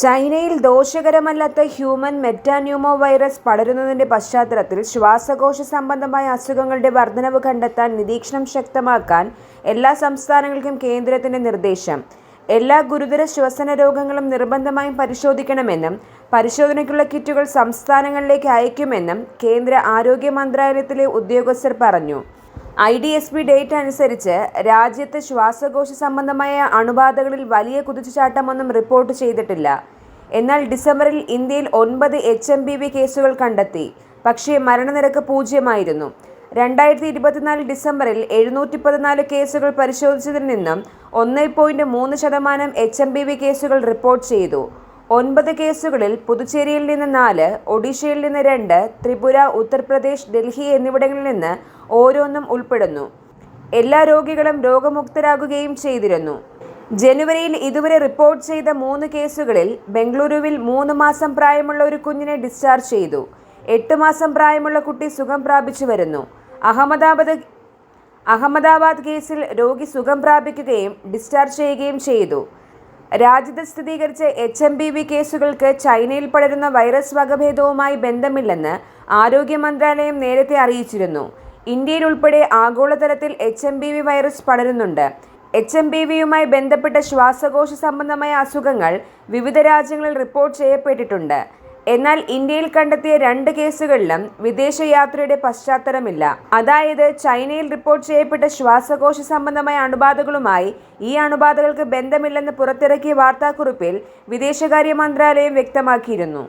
ചൈനയിൽ ദോഷകരമല്ലാത്ത human മെറ്റാന്യൂമോ virus പടരുന്നതിന്റെ പശ്ചാത്തലത്തിൽ ശ്വാസകോശ സംബന്ധമായ അസുഖങ്ങളുടെ വർധനവ് കണ്ടെത്താൻ നിരീക്ഷണം ശക്തമാക്കാൻ എല്ലാ സംസ്ഥാനങ്ങൾക്കും കേന്ദ്രത്തിന്റെ നിർദ്ദേശം. എല്ലാ ഗുരുതര ശ്വസന രോഗങ്ങളും നിർബന്ധമായും പരിശോധിക്കണമെന്നും പരിശോധനയ്ക്കുള്ള കിറ്റുകൾ സംസ്ഥാനങ്ങളിലേക്ക് അയക്കുമെന്നും കേന്ദ്ര ആരോഗ്യ മന്ത്രാലയത്തിലെ ഉദ്യോഗസ്ഥർ പറഞ്ഞു. I D S P data അനുസരിച്ച് രാജ്യത്ത് ശ്വാസകോശ സംബന്ധമായ അണുബാധകളിൽ വലിയ കുതിച്ചുചാട്ടമൊന്നും റിപ്പോർട്ട് ചെയ്തിട്ടില്ല. എന്നാൽ ഡിസംബറിൽ ഇന്ത്യയിൽ ഒൻപത് എച്ച് എം ബി വി കേസുകൾ കണ്ടെത്തി. പക്ഷേ മരണനിരക്ക് പൂജ്യമായിരുന്നു. രണ്ടായിരത്തി ഇരുപത്തിനാല് ഡിസംബറിൽ എഴുന്നൂറ്റി പതിനാല് കേസുകൾ പരിശോധിച്ചതിൽ നിന്നും ഒന്ന് പോയിന്റ് മൂന്ന് ശതമാനം എച്ച് എം ബി വി കേസുകൾ റിപ്പോർട്ട് ചെയ്തു. ഒൻപത് കേസുകളിൽ പുതുച്ചേരിയിൽ നിന്ന് നാല് ഒഡീഷയിൽ നിന്ന് രണ്ട് ത്രിപുര ഉത്തർപ്രദേശ് ഡൽഹി എന്നിവിടങ്ങളിൽ നിന്ന് ഓരോന്നും ഉൾപ്പെടുന്നു. എല്ലാ രോഗികളും രോഗമുക്തരാകുകയും ചെയ്തിരുന്നു. ജനുവരിയിൽ ഇതുവരെ റിപ്പോർട്ട് ചെയ്ത മൂന്ന് കേസുകളിൽ ബംഗളൂരുവിൽ മൂന്ന് മാസം പ്രായമുള്ള ഒരു കുഞ്ഞിനെ ഡിസ്ചാർജ് ചെയ്തു. എട്ട് മാസം പ്രായമുള്ള കുട്ടി സുഖം പ്രാപിച്ചു വരുന്നു. അഹമ്മദാബാദ് അഹമ്മദാബാദ് കേസിൽ രോഗി സുഖം പ്രാപിക്കുകയും ഡിസ്ചാർജ് ചെയ്യുകയും ചെയ്തു. രാജ്യത്ത് സ്ഥിരീകരിച്ച എച്ച് എം ബി വി കേസുകൾക്ക് ചൈനയിൽ പടരുന്ന വൈറസ് വകഭേദവുമായി ബന്ധമില്ലെന്ന് ആരോഗ്യ മന്ത്രാലയം നേരത്തെ അറിയിച്ചിരുന്നു. ഇന്ത്യയിൽ ഉൾപ്പെടെ ആഗോളതലത്തിൽ H M B V virus പടരുന്നുണ്ട്. H M B വിയുമായി ബന്ധപ്പെട്ട ശ്വാസകോശ സംബന്ധമായ അസുഖങ്ങൾ വിവിധ രാജ്യങ്ങളിൽ റിപ്പോർട്ട് ചെയ്യപ്പെട്ടിട്ടുണ്ട്. എന്നാൽ ഇന്ത്യയിൽ കണ്ടെത്തിയ രണ്ട് കേസുകളിലും വിദേശയാത്രയുടെ പശ്ചാത്തലമില്ല. അതായത് ചൈനയിൽ റിപ്പോർട്ട് ചെയ്യപ്പെട്ട ശ്വാസകോശ സംബന്ധമായ അണുബാധകളുമായി ഈ അണുബാധകൾക്ക് ബന്ധമില്ലെന്ന് പുറത്തിറക്കിയ വാർത്താക്കുറിപ്പിൽ വിദേശകാര്യ മന്ത്രാലയം വ്യക്തമാക്കിയിരുന്നു.